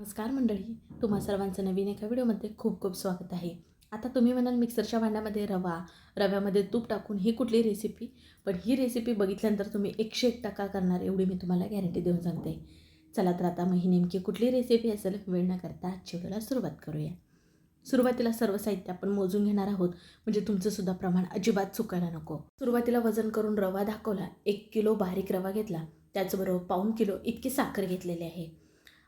नमस्कार मंडळी तुम्हा सर्वांचं नवीन एका व्हिडिओमध्ये खूप खूप स्वागत आहे. आता तुम्ही म्हणाल मिक्सरच्या भांड्यामध्ये रवा रव्यामध्ये तूप टाकून ही कुठली रेसिपी पण ही रेसिपी बघितल्यानंतर तुम्ही एकशे एक टक्का करणार एवढी मी तुम्हाला गॅरंटी देऊन सांगते. चला तर आता मग ही नेमकी कुठली रेसिपी असेल वेळ न करता आजच्या व्हिडिओला सुरुवात करूया. सुरुवातीला सर्व साहित्य आपण मोजून घेणार आहोत म्हणजे तुमचं सुद्धा प्रमाण अजिबात चुकायला नको. सुरुवातीला वजन करून रवा दाखवला एक किलो बारीक रवा घेतला त्याचबरोबर पाऊण किलो इतकी साखर घेतलेली आहे.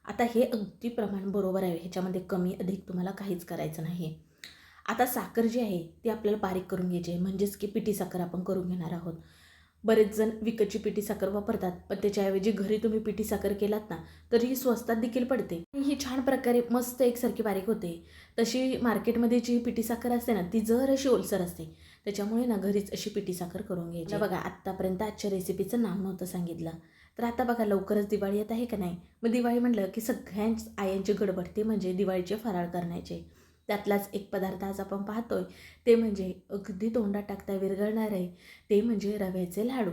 आता हे अगदी प्रमाण बरोबर आहे. ह्याच्यामध्ये कमी अधिक तुम्हाला काहीच करायचं नाही. आता साखर जी आहे ती आपल्याला बारीक करून घ्यायची आहे. म्हणजेच की पिठी साखर आपण करून घेणार आहोत. बरेच जण विकतची पिठी साखर वापरतात पण त्याच्याऐवजी घरी तुम्ही पिठी साखर केलात ना तर ही स्वस्तात देखील पडते. ही छान प्रकारे मस्त एकसारखी बारीक होते. तशी मार्केटमध्ये जी पिठी साखर असते ना ती जर अशी ओलसर असते. त्याच्यामुळे ना घरीच अशी पिठी साखर करून घ्यायची बघा आत्तापर्यंत आजच्या रेसिपीचं नाव नव्हतं सांगितलं. तर आता बघा लवकरच दिवाळी येत आहे का नाही? मग दिवाळी म्हटलं की सगळ्यांच आयांची गडबडते म्हणजे दिवाळीचे फराळ करण्याचे. त्यातलाच एक पदार्थ आज आपण पाहतोय ते म्हणजे अगदी तोंडात टाकता विरघळणार आहे. ते म्हणजे रव्याचे लाडू.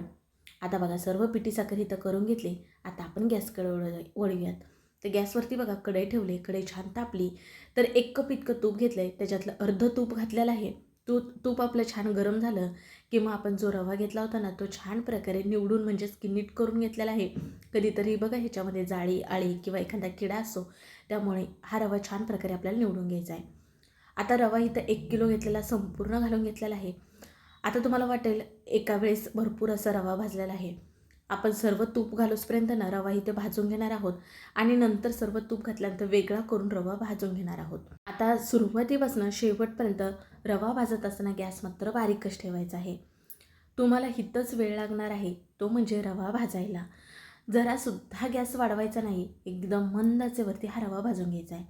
आता बघा सर्व पिठी साखर इथं करून घेतली. आता आपण गॅसकडे वळ वळूयात तर गॅसवरती बघा कढई ठेवली कढई छान तापली. तर एक कप इतकं तूप घेतलं आहे त्याच्यातलं अर्ध तूप घातलेलं आहे. तूप तूप आपलं छान गरम झालं किंवा आपण जो रवा घेतला होता ना तो छान प्रकारे निवडून म्हणजेच की नीट करून घेतलेला आहे. कधीतरी बघा ह्याच्यामध्ये जाळी आळी किंवा एखादा किडा असो त्यामुळे हा रवा छान प्रकारे आपल्याला निवडून घ्यायचा आहे. आता रवा इथं एक किलो घेतलेला संपूर्ण घालून घेतलेला आहे. आता तुम्हाला वाटेल एका वेळेस भरपूर असा रवा भाजलेला आहे. आपण सर्व तूप घालूसपर्यंत ना रवा इथे भाजून घेणार आहोत आणि नंतर सर्व तूप घातल्यानंतर वेगळा करून रवा भाजून घेणार आहोत. आता सुरुवातीपासून शेवटपर्यंत रवा भाजत असताना गॅस मात्र बारीकच ठेवायचा आहे. तुम्हाला हितच वेळ लागणार आहे तो म्हणजे रवा भाजायला. जरासुद्धा गॅस वाढवायचा नाही एकदम मंदाचेवरती हा रवा भाजून घ्यायचा आहे.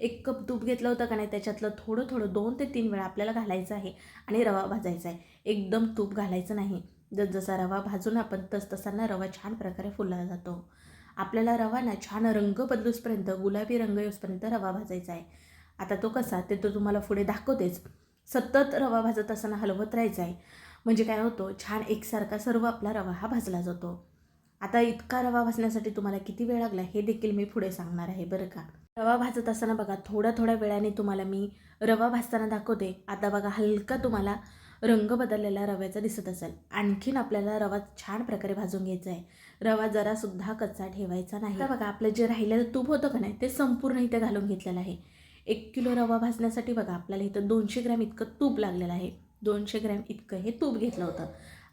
एक कप तूप घेतलं होतं का नाही त्याच्यातलं थोडं थोडं दोन ते तीन वेळा आपल्याला घालायचं आहे आणि रवा भाजायचा आहे. एकदम तूप घालायचं नाही. जसजसा रवा भाजून आपण तस तसांना रवा छान प्रकारे फुलला जातो. आपल्याला रवा ना छान रंग बदलूसपर्यंत गुलाबी रंग येऊसपर्यंत रवा भाजायचा आहे. आता तो कसा ते तर तुम्हाला पुढे दाखवतेच. सतत रवा भाजत असताना हलवत राहायचा आहे. म्हणजे काय होतो छान एकसारखा सर्व आपला रवा हा भाजला जातो. आता इतका रवा भाजण्यासाठी तुम्हाला किती वेळ लागला हे देखील मी पुढे सांगणार आहे बरं का. रवा भाजत असताना बघा थोड्या थोड्या वेळाने तुम्हाला मी रवा भाजताना दाखवते. आता बघा हलका तुम्हाला रंग बदललेला रव्याचा दिसत असेल. आणखीन आपल्याला रवा छान प्रकारे भाजून घ्यायचा आहे. रवा जरासुद्धा कच्चा ठेवायचा नाही. बघा आपलं जे राहिलेलं तूप होतं का नाही ते संपूर्ण इथे घालून घेतलेलं आहे. एक किलो रवा भाजण्यासाठी बघा आपल्याला इथं दोनशे ग्रॅम इतकं तूप लागलेलं आहे. दोनशे ग्रॅम इतकं हे तूप घेतलं होतं.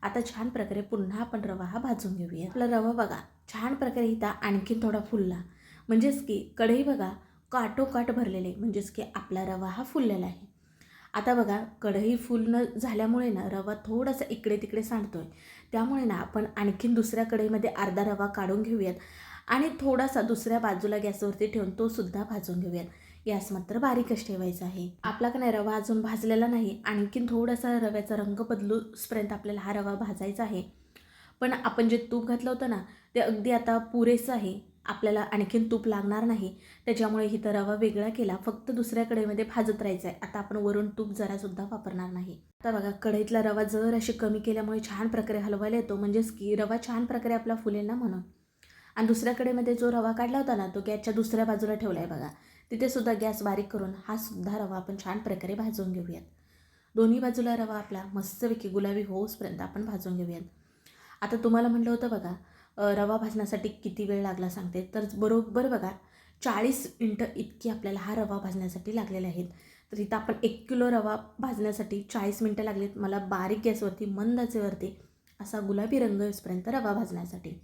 आता छान प्रकारे पुन्हा आपण रवा हा भाजून घेऊया. आपला रवा बघा छान प्रकारे इथं आणखीन थोडा फुलला. म्हणजेच की कढई बघा काटोकाट भरलेले. म्हणजेच की आपला रवा हा फुललेला आहे. आता बघा कढई फुल न झाल्यामुळे ना रवा थोडासा इकडे तिकडे सांडतो आहे त्यामुळे ना आपण आणखीन दुसऱ्या कढईमध्ये अर्धा रवा काढून घेऊयात आणि थोडासा दुसऱ्या बाजूला गॅसवरती ठेवून तो सुद्धा भाजून घेऊयात. गॅस मात्र बारीकच ठेवायचा आहे. आपला का नाही रवा अजून भाजलेला नाही आणखीन थोडासा रव्याचा रंग बदलूसपर्यंत आपल्याला हा रवा भाजायचा आहे. पण आपण जे तूप घातलं होतं ना ते अगदी आता पुरेसं आहे. आपल्याला आणखीन तूप लागणार नाही. त्याच्यामुळे इथं रवा वेगळा केला फक्त दुसऱ्या कढईमध्ये भाजत राहायचं आहे आता आपण वरून तूप जरासुद्धा वापरणार नाही. आता बघा कढईतला रवा जर अशी कमी केल्यामुळे छान प्रकारे हलवायला येतो म्हणजेच की रवा छान प्रकारे आपला फुलेल ना म्हणून. आणि दुसऱ्या कडेमध्ये जो रवा काढला होता ना तो गॅसच्या दुसऱ्या बाजूला ठेवला आहे बघा. तिथे सुद्धा गॅस बारीक करून हा सुद्धा रवा आपण छान प्रकारे भाजून घेऊयात. दोन्ही बाजूला रवा आपला मस्तपैकी गुलाबी होऊसपर्यंत आपण भाजून घेऊयात. आता तुम्हाला म्हटलं होतं बघा रवा भाजण्यासाठी किती वेळ लागला सांगते. तर बरोबर बघा चाळीस मिनटं इतकी आपल्याला हा रवा भाजण्यासाठी लागलेले आहेत. तर इथं आपण एक किलो रवा भाजण्यासाठी चाळीस मिनटं लागलीत. मला बारीक गॅसवरती मंदाचेवरती असा गुलाबी रंग येऊसपर्यंत रवा भाजण्यासाठी.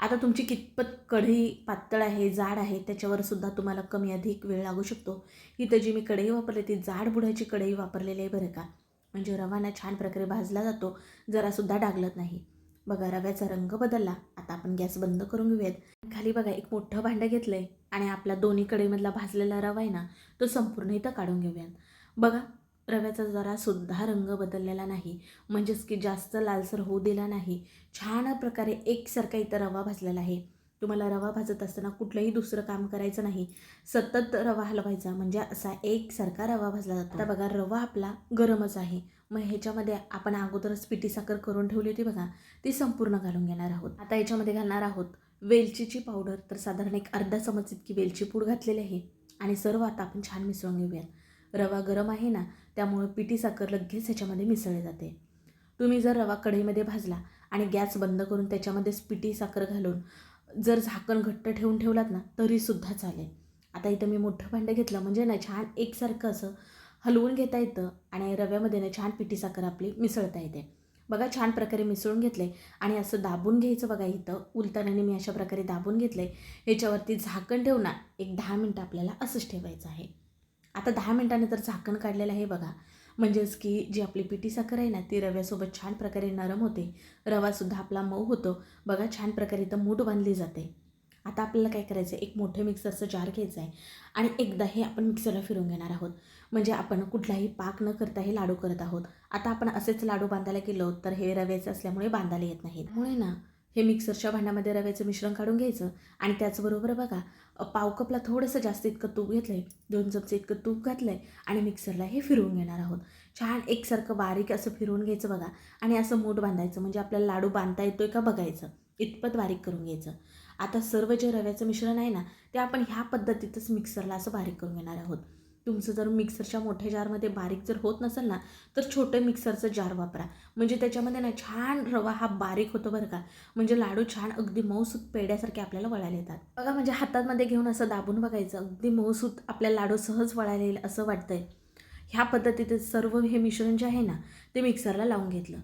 आता तुमची कितपत कढई पातळ आहे जाड आहे त्याच्यावर सुद्धा तुम्हाला कमी अधिक वेळ लागू शकतो. इथं जी मी कढई वापरली ती जाड बुडाची कढई वापरलेली आहे बरं का. म्हणजे रवाना छान प्रकारे भाजला जातो जरासुद्धा डागलत नाही. बघा रव्याचा रंग बदलला. आता आपण गॅस बंद करून घेऊयात. खाली बघा एक मोठं भांडं घेतलं आहे आणि आपला दोन्ही कढईमधला भाजलेला रवा आहे ना तो संपूर्ण इथं काढून घेऊयात. बघा रव्याचा जरासुद्धा रंग बदललेला नाही. म्हणजेच की जास्त लालसर होऊ दिला नाही. छान प्रकारे एकसारखा इथं रवा भाजलेला आहे. तुम्हाला रवा भाजत असताना कुठलंही दुसरं काम करायचं नाही. सतत रवा हलवायचा म्हणजे असा एकसारखा रवा भाजला जातो. आता बघा रवा आपला गरमच आहे. मग ह्याच्यामध्ये आपण अगोदरच पिठी साखर करून ठेवली होती बघा. ती संपूर्ण घालून घेणार आहोत. आता याच्यामध्ये घालणार आहोत वेलचीची पावडर. तर साधारण एक अर्धा चमच इतकी वेलची पूड घातलेली आहे. आणि सर्व आता आपण छान मिसळून घेऊयात. रवा गरम आहे ना त्यामुळं पिठी साखर लगेच ह्याच्यामध्ये मिसळली जाते. तुम्ही जर रवा कढईमध्ये भाजला आणि गॅस बंद करून त्याच्यामध्येच पिठी साखर घालून जर झाकण घट्ट ठेवून ठेवलात ना तरीसुद्धा चालेल. आता इथं मी मोठं भांडं घेतलं म्हणजे ना छान एकसारखं असं हलवून घेता येतं आणि रव्यामध्ये ना छान पिठी साखर आपली मिसळता येते. बघा छान प्रकारे मिसळून घेतले आणि असं दाबून घ्यायचं बघा इथं. उलतानाने मी अशा प्रकारे दाबून घेतले ह्याच्यावरती झाकण ठेवून एक दहा मिनटं आपल्याला असंच ठेवायचं आहे. आता दहा मिनटाने तर झाकण काढलेलं आहे बघा. म्हणजेच की जी आपली पिठी साखर आहे ना ती रव्यासोबत छान प्रकारे नरम होते. रवासुद्धा आपला मऊ होतो. बघा छान प्रकारे इथं मूठ बांधली जाते. आता आपल्याला काय करायचं आहे एक मोठं मिक्सरचं जार घ्यायचं आहे आणि एकदा हे आपण मिक्सरला फिरून घेणार आहोत. म्हणजे आपण कुठलाही पाक न करता हे लाडू करत आहोत. आता आपण असेच लाडू बांधायला गेलो तर हे रव्याचे असल्यामुळे बांधायला येत नाही त्यामुळे ना हे मिक्सरच्या भांड्यामध्ये रव्याचं मिश्रण काढून घ्यायचं आणि त्याचबरोबर बघा पावकपला पाव कपला थोडंसं जास्त इतकं तूप घेतलं आहे दोन चमचे इतकं तूप घातलं आहे आणि मिक्सरला हे फिरवून घेणार आहोत. छान एकसारखं बारीक असं फिरवून घ्यायचं बघा आणि असं मूठ बांधायचं म्हणजे आपल्याला लाडू बांधता येतो आहे का बघायचं. इतपत बारीक करून घ्यायचं. आता सर्व जे रव्याचं मिश्रण आहे ना ते आपण ह्या पद्धतीतच मिक्सरला असं बारीक करून घेणार आहोत. तुमचं जर मिक्सरच्या मोठ्या जारमध्ये बारीक जर होत नसेल ना तर छोटं मिक्सरचं जार वापरा. म्हणजे त्याच्यामध्ये ना छान रवा हा बारीक होतो बरं का. म्हणजे लाडू छान अगदी मऊसूत पेड्यासारखे आपल्याला वळायला येतात. बघा म्हणजे हातामध्ये घेऊन असं दाबून बघायचं अगदी मऊसूत आपल्या लाडू सहज वळायला येईल असं वाटतंय. ह्या पद्धतीत सर्व हे मिश्रण जे आहे ना ते मिक्सरला लावून घेतलं.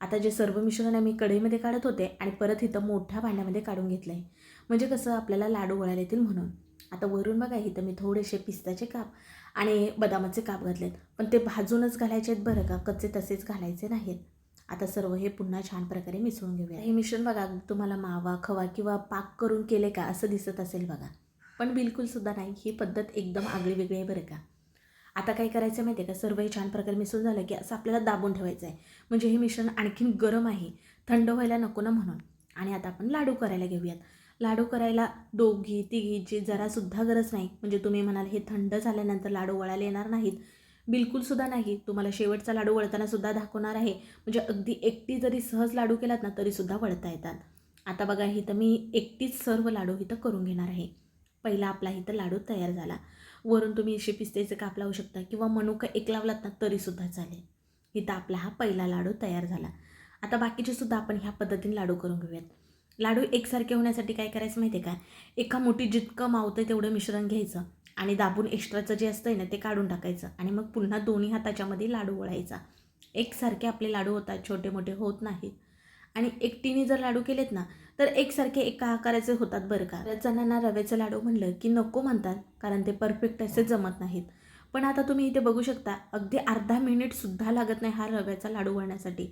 आता जे सर्व मिश्रण आहे मी कढईमध्ये काढत होते आणि परत इथं मोठ्या भांड्यामध्ये काढून घेतलं आहे म्हणजे कसं आपल्याला लाडू वळायला येतील म्हणून. आता वरून बघा इथं मी थोडेसे पिस्ताचे काप आणि बदामाचे काप घातलेत. पण ते भाजूनच घालायचे आहेत बरं का? कच्चे तसेच घालायचे नाहीत. आता सर्व हे पुन्हा छान प्रकारे मिसळून घेऊया. हे मिश्रण बघा तुम्हाला मावा खवा किंवा पाक करून केले का? असं दिसत असेल बघा. पण बिलकुलसुद्धा नाही. ही पद्धत एकदम आगळी वेगळी आहे बरं का? आता काय करायचं माहिती आहे का? सर्व हे छान प्रकारे मिसळून झालं की असं आपल्याला दाबून ठेवायचं आहे म्हणजे हे मिश्रण आणखीन गरम आहे. थंड व्हायला नको ना म्हणून. आणि आता आपण लाडू करायला घेऊयात. लाडू करायला दोघी तिघीची जरासुद्धा गरज नाही. म्हणजे तुम्ही म्हणाल हे थंड झाल्यानंतर लाडू वळायला येणार नाहीत. बिलकुलसुद्धा नाही. तुम्हाला शेवटचा लाडू वळतानासुद्धा दाखवणार आहे. म्हणजे अगदी एकटी जरी सहज लाडू केलात ना तरीसुद्धा वळता येतात. आता बघा इथं मी एकटीच सर्व लाडू इथं करून घेणार आहे. पहिला आपला इथं लाडू तयार झाला. वरून तुम्ही असे पिस्तेचे काप लावू शकता किंवा मनुका एक लावलात ना तरीसुद्धा चालेल. इथं आपला हा पहिला लाडू तयार झाला. आता बाकीचे सुद्धा आपण ह्या पद्धतीने लाडू करून घेऊयात. लाडू एकसारखे होण्यासाठी काय करायचं माहिती आहे का? एका मोठी जितकं मावतं तेवढं मिश्रण घ्यायचं आणि दाबून एक्स्ट्राचं जे असतं आहे ना ते काढून टाकायचं आणि मग पुन्हा दोन्ही हाताच्यामध्ये लाडू वळायचा एकसारखे आपले लाडू होतात छोटे मोठे होत नाहीत. आणि एकटीने जर लाडू केलेत ना तर एकसारखे एका आकाराचे होतात बरं का? बऱ्याच जणांना रव्याचं लाडू म्हणलं की नको म्हणतात कारण ते परफेक्ट असे जमत नाहीत. पण आता तुम्ही इथे बघू शकता अगदी अर्धा मिनिटसुद्धा लागत नाही हा रव्याचा लाडू वळण्यासाठी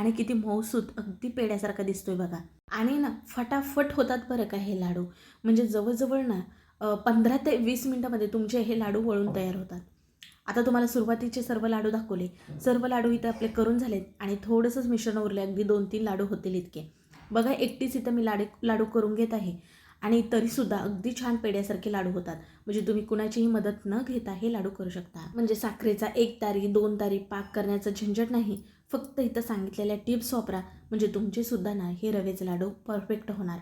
आणि किती मऊसूत अगदी पेड्यासारखा दिसतोय बघा. आणि ना फटाफट होतात बरं का हे लाडू. म्हणजे जवळजवळ ना पंधरा ते वीस मिनटामध्ये तुमचे हे लाडू वळून तयार होतात. आता तुम्हाला सुरुवातीचे सर्व लाडू दाखवले. सर्व लाडू इथं आपले करून झालेत आणि थोडंसंच मिश्रण उरले अगदी दोन तीन लाडू होतील इतके. बघा एकटीच इथं मी लाडू लाडू करून घेत आहे. आणि तरीसुद्धा अगदी छान पेड्यासारखे लाडू होतात. म्हणजे तुम्ही कुणाचीही मदत न घेता हे लाडू करू शकता. म्हणजे साखरेचा एक तारी दोन तारी पाक करण्याचं झंझट नाही. फक्त इथं सांगितलेल्या टिप्स वापरा. म्हणजे तुमचे सुद्धा ना हे रव्याचे लाडू परफेक्ट होणार.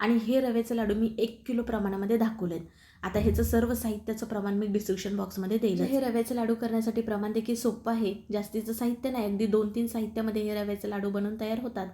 आणि हे रव्याचे लाडू मी एक किलो प्रमाणामध्ये दाखवलेत. आता ह्याचं सर्व साहित्याचं प्रमाण मी डिस्क्रिप्शन बॉक्समध्ये देईल हे रव्याचे लाडू करण्यासाठी प्रमाण देखील सोपं आहे. जास्तीचं साहित्य नाही अगदी दोन तीन साहित्यामध्ये हे रव्याचे लाडू बनवून तयार होतात.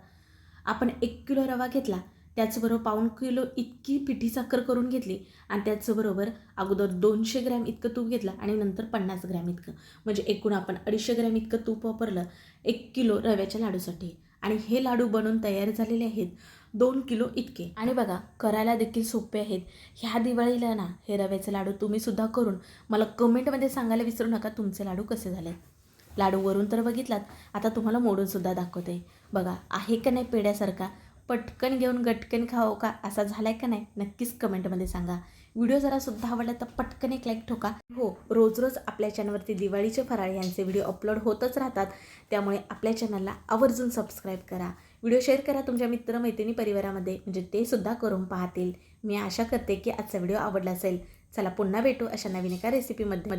आपण एक किलो रवा घेतला. त्याचबरोबर पाऊण किलो इतकी पिठी साखर करून घेतली आणि त्याचबरोबर अगोदर दोनशे ग्रॅम इतकं तूप घेतलं आणि नंतर पन्नास ग्रॅम इतकं. म्हणजे एकूण आपण अडीचशे ग्रॅम इतकं तूप वापरलं एक किलो रव्याच्या लाडूसाठी. आणि हे लाडू बनवून तयार झालेले आहेत दोन किलो इतके. आणि बघा करायला देखील सोपे आहेत. ह्या दिवाळीला ना हे रव्याचे लाडू तुम्हीसुद्धा करून मला कमेंटमध्ये सांगायला विसरू नका तुमचे लाडू कसे झाले. लाडू वरून तर बघितलात आता तुम्हाला मोडूनसुद्धा दाखवते. बघा आहे का नाही पेड्यासारखा पटकन घेऊन गटकन खाओ का? असा झालाय का नाही? नक्कीच कमेंटमध्ये सांगा. व्हिडिओ जरा सुद्धा आवडला तर पटकन एक लाईक ठोका. हो रोज रोज आपल्या चॅनलवरती दिवाळीचे फराळ यांचे व्हिडिओ अपलोड होतच राहतात. त्यामुळे आपल्या चॅनलला आवर्जून सबस्क्राईब करा. व्हिडिओ शेअर करा तुमच्या मित्रमैत्रिणी परिवारामध्ये. म्हणजे ते सुद्धा करून पाहतील. मी आशा करते की आजचा व्हिडिओ आवडला असेल. चला पुन्हा भेटू अशा नवीन एका रेसिपीमध्ये